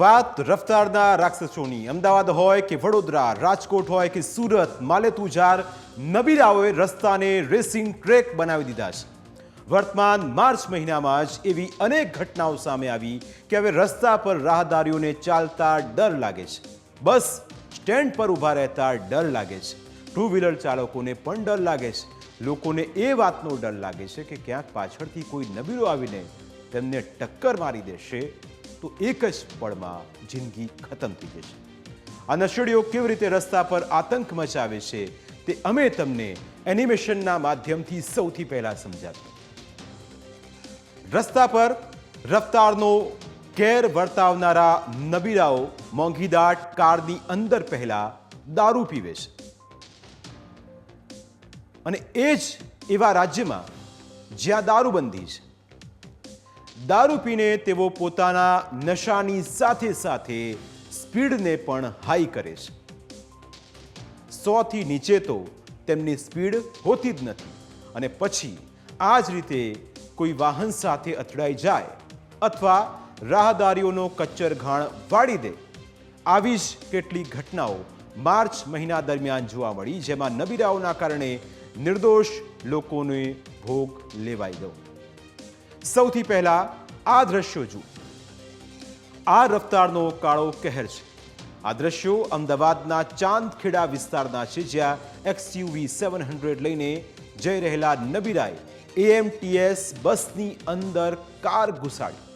વાત રફતારના રાક્ષસોની. અમદાવાદ હોય કે વડોદરા, રાજકોટ હોય કે સુરત, માલેતુજાર, નબીરાઓએ રસ્તાને રેસિંગ ટ્રેક બનાવી દીધા છે. વર્તમાન માર્ચ મહિનામાં જ એવી અનેક ઘટનાઓ સામે આવી કે હવે રસ્તા પર રાહદારીઓને ચાલતા ડર લાગે છે. બસ સ્ટેન્ડ પર ઊભા રહેતા ડર લાગે છે. ટુ વ્હીલર ચાલકોને પણ ડર લાગે છે. લોકોને એ વાતનો ડર લાગે છે કે ક્યાંક પાછળથી કોઈ નબીરો આવીને તેમને ટક્કર મારી દેશે તો એક જ પળમાં જિંદગી ખતમ થઈ જશે આ નશેડીઓ કેવી રીતે રસ્તા પર આતંક મચાવે છે તે અમે તમને એનિમેશનના માધ્યમથી સૌથી પહેલા સમજાવ્યું રસ્તા પર રફતારનો ગેર વર્તાવનારા નબીરાઓ મોંઘીદાટ કારની અંદર પહેલા દારૂ પીવે છે. અને એ જ એવા રાજ્યમાં જ્યાં દારૂબંધી છે. દારૂ પીને તેઓ પોતાના નશાની સાથે સાથે સ્પીડને પણ હાઈ કરે છે. સોથી નીચે તો તેમની સ્પીડ હોતી જ નથી અને પછી આ જ રીતે કોઈ વાહન સાથે અથડાઈ જાય અથવા રાહદારીઓનો કચ્ચર ઘાણ વાળી દે, આવી જ કેટલીક ઘટનાઓ માર્ચ મહિના દરમિયાન જોવા મળી, જેમાં નબીરાઓના કારણે નિર્દોષ લોકોને ભોગ લેવાઈ ગયો. સૌથી પહેલા આ દ્રશ્યો જુઓ. આ રફતારનો કાળો કહેર છે. આ દ્રશ્યો અમદાવાદના ચાંદખેડા વિસ્તારના છે, જ્યાં એક્સયુવી સેવન હંડ્રેડ લઈને જઈ રહેલા નબીરાએ એએમટીએસ બસની અંદર કાર ઘુસાડી.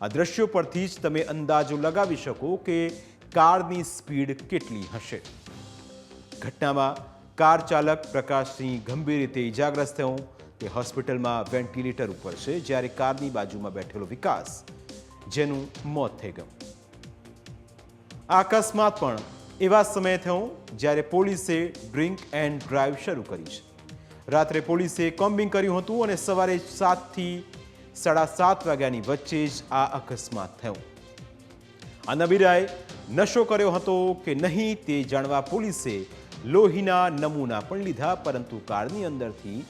આ દ્રશ્યો પરથી જ તમે અંદાજો લગાવી શકો કે કારની સ્પીડ કેટલી હશે. ઘટનામાં કાર ચાલક પ્રકાશસિંહ ગંભીર રીતે ઇજાગ્રસ્ત થયો. તે હોસ્પિટલમાં વેન્ટિલેટર ઉપર છે, જ્યારે કારની બાજુમાં બેઠેલો વિકાસ, જેનું મોત થઈ ગયું. અકસ્માત પણ એવા સમયે થયો, જ્યારે પોલીસે ડ્રિંક એન્ડ ડ્રાઈવ શરૂ કરી છે. રાત્રે પોલીસે કોમ્બિંગ કર્યું હતું અને સવારે સાતથી સાડા સાત વાગ્યાની વચ્ચે જ આ અકસ્માત થયો. આ નબીરાએ નશો કર્યો હતો કે નહીં તે જાણવા પોલીસે લોહીના નમૂના પણ લીધા, પરંતુ કારની અંદરથી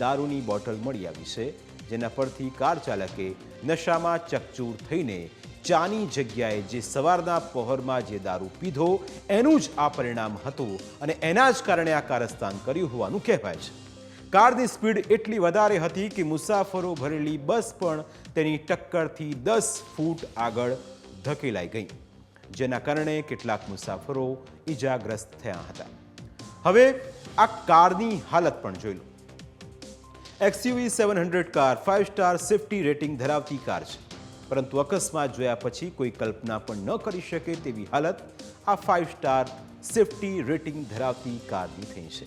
દારૂની બોટલ મળી આવી છે, જેના પરથી કાર ચાલકે નશામાં ચકચૂર થઈને ચાની જગ્યાએ જે સવારના પહોરમાં જે દારૂ પીધો, એનું જ આ પરિણામ હતું અને એના જ કારણે આ કારસ્તાન કર્યું હોવાનું કહેવાય છે. કારની સ્પીડ એટલી વધારે હતી કે મુસાફરો ભરેલી બસ પણ તેની ટક્કરથી દસ ફૂટ આગળ ધકેલાઈ ગઈ, જેના કારણે કેટલાક મુસાફરો ઈજાગ્રસ્ત થયા હતા. હવે આ કારની હાલત પણ જોઈ લો. XUV seven hundred car five star safety rating ધરાવતી કાર છે. પરંતુ અકસ્માત જોયા પછી કોઈ કલ્પના પણ ન કરી શકે તેવી હાલત આ ફાઇવ સ્ટાર સેફટી રેટિંગ ધરાવતી કારની થઈ છે.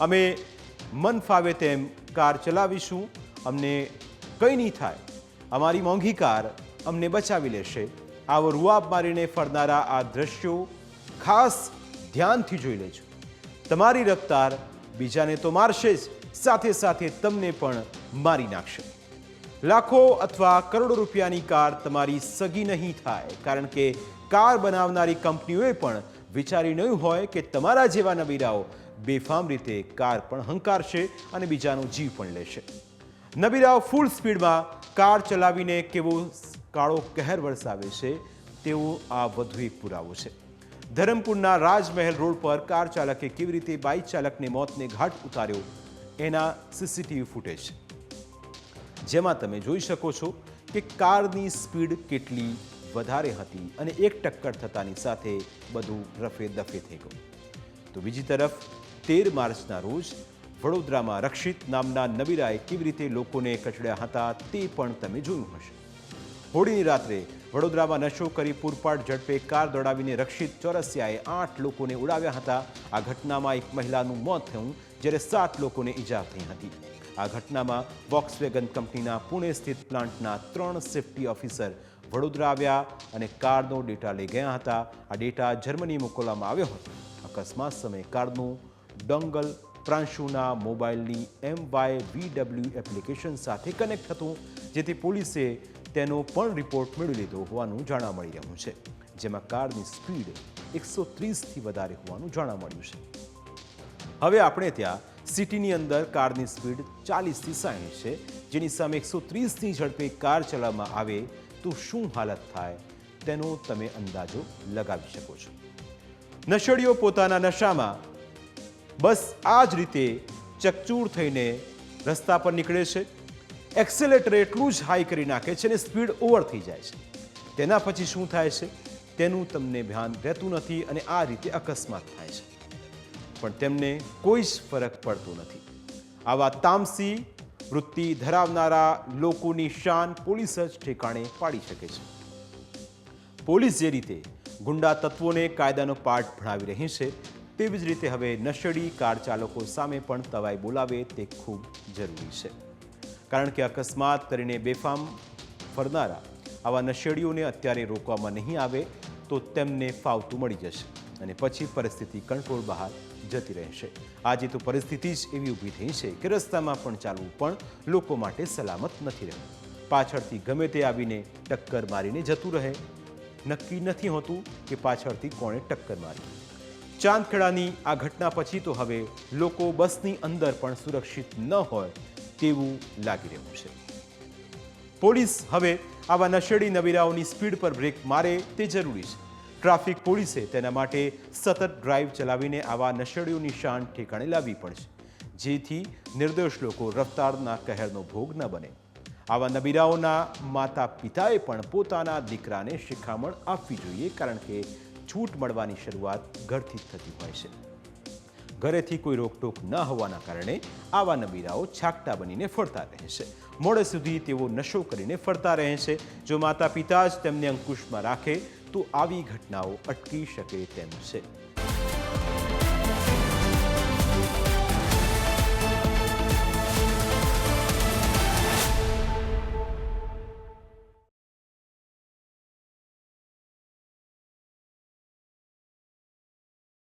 અમે મન ફાવે તેમ કાર ચલાવીશું, અમને કંઈ નહીં થાય, અમારી મોંઘી કાર અમને બચાવી લેશે. આવો રૂઆબ મારીને ફરનારા આ દ્રશ્યો ખાસ ધ્યાનથી જોઈ લેજો. તમારી રફતાર બીજાને તો મારશે જ. સાથે સાથે તમને પણ મારી નાખશે. લાખો અથવા કરોડો રૂપિયાની કાર તમારી સગી નહીં થાય, કારણ કે કાર બનાવનારી કંપનીઓએ પણ વિચારી નહીં હોય કે તમારા જેવા નબીરાઓ બેફામ રીતે કાર પણ હંકારશે અને બીજાનો જીવ પણ લેશે. નબીરાઓ ફૂલ સ્પીડમાં કાર ચલાવીને કેવો કાળો કહેર વરસાવે છે તેવો આ વધુ એક પુરાવો છે. ધરમપુરના રાજમહેલ રોડ પર કાર ચાલકે કેવી રીતે બાઇક ચાલકને મોતને ઘાટ ઉતાર્યો એના સીસીટીવી ફૂટેજ. જેમાં તમે જોઈ શકો છો કે કારની સ્પીડ કેટલી વધારે હતી અને એક ટક્કર થતાની સાથે બધું રફે દફે થઈ ગયું. તો બીજી તરફ, તેર માર્ચના રોજ વડોદરામાં રક્ષિત નામના નબીરાએ કેવી રીતે લોકોને કચડ્યા હતા તે પણ તમે જોયું હશે. હોળીની રાત્રે વડોદરામાં નશો કરી પૂરપાટ ઝડપે કાર દોડાવીને રક્ષિત ચોરસિયાએ આઠ લોકોને ઉડાવ્યા હતા. આ ઘટનામાં એક મહિલાનું મોત થયું, જ્યારે સાત લોકોને ઈજા થઈ હતી. આ ઘટનામાં વોક્સવેગન કંપનીના પુણે સ્થિત પ્લાન્ટના ત્રણ સેફ્ટી ઓફિસર વડોદરા આવ્યા અને કારનો ડેટા લઈ ગયા હતા. આ ડેટા જર્મની મોકલવામાં આવ્યો હતો. અકસ્માત સમયે કારનું ડોંગલ પ્રાંશુના મોબાઈલની એમ વાય વીડબ્લ્યુ એપ્લિકેશન સાથે કનેક્ટ હતું જેથી પોલીસે તેનો પણ રિપોર્ટ મેળવી લીધો હોવાનું જાણવા મળી રહ્યું છે, જેમાં કારની સ્પીડ એકસો ત્રીસથી વધારે હોવાનું જાણવા મળ્યું છે. હવે આપણે ત્યાં સિટીની અંદર કારની સ્પીડ ચાલીસથી સાઠ છે, જેની સામે એકસો ત્રીસની ઝડપે કાર ચલાવવામાં આવે તો શું હાલત થાય તેનો તમે અંદાજો લગાવી શકો છો. નશેડીઓ પોતાના નશામાં બસ આ જ રીતે ચકચૂર થઈને રસ્તા પર નીકળે છે. એક્સેલેટર એટલું જ હાઈ કરી નાખે છે અને સ્પીડ ઓવર થઈ જાય છે. તેના પછી શું થાય છે? તેનું તમને ધ્યાન રહેતું નથી અને આ રીતે અકસ્માત થાય છે. પણ તેમને કોઈ જ ફરક પડતો નથી. આવા તામસી વૃત્તિ ધરાવનારા લોકોની શાન પોલીસ જ ઠેકાણે પાડી શકે છે. પોલીસ જે રીતે ગુંડા તત્વોને કાયદાનો પાઠ ભણાવી રહી છે, તેવી જ રીતે હવે નશેડી કાર ચાલકો સામે પણ તવાઈ બોલાવે તે ખૂબ જરૂરી છે. કારણ કે અકસ્માત કરીને બેફામ ફરનારા આવા નશેડીઓને અત્યારે રોકવામાં નહીં આવે તો તેમને ફાવતું મળી જશે અને પછી પરિસ્થિતિ કંટ્રોલ બહાર જતી રહેશે. આજે તો પરિસ્થિતિ જ એવી ઊભી થઈ છે કે રસ્તામાં પણ ચાલવું પણ લોકો માટે સલામત નથી રહ્યું. પાછળથી ગમે તે આવીને ટક્કર મારીને જતું રહે. નક્કી નથી હોતું કે પાછળથી કોણે ટક્કર મારી. ચાંદખેડાની આ ઘટના પછી તો હવે લોકો બસની અંદર પણ સુરક્ષિત ન હોય તેવું લાગી રહ્યું છે? પોલીસ હવે આવા નશેડી નવીરાઓની સ્પીડ પર બ્રેક મારે તે જરૂરી છે. ટ્રાફિક પોલીસે તેના માટે સતત ડ્રાઈવ ચલાવીને આવા નશેડીઓની શાન ઠેકાણે લાવવી પડશે જેથી નિર્દોષ લોકો રફતારના કહેરનો ભોગ ન બને. આવા નબીરાઓના માતા પિતાએ પણ પોતાના દીકરાને શિખામણ આપવી જોઈએ કારણ કે છૂટ મળવાની શરૂઆત ઘરથી જ થતી હોય છે. ઘરેથી કોઈ રોકટોક ન હોવાના કારણે આવા નબીરાઓ છાકટા બનીને ફરતા રહે છે. મોડે સુધી તેઓ નશો કરીને ફરતા રહે છે. જો માતા પિતા જ તેમને અંકુશમાં રાખે, તો આવી ઘટનાઓ અટકી શકે તેમ છે.